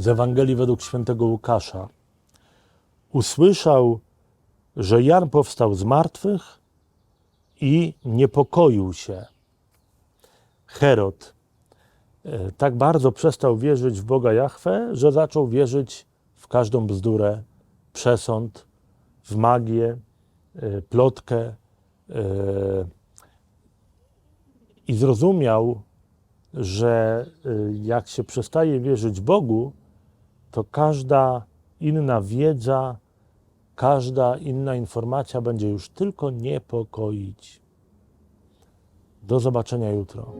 z Ewangelii według świętego Łukasza. Usłyszał, że Jan powstał z martwych i niepokoił się. Herod e, tak bardzo przestał wierzyć w Boga Jahwe, że zaczął wierzyć w każdą bzdurę, przesąd, w magię, e, plotkę e, i zrozumiał, że jak się przestaje wierzyć Bogu, to każda inna wiedza, każda inna informacja będzie już tylko niepokoić. Do zobaczenia jutro.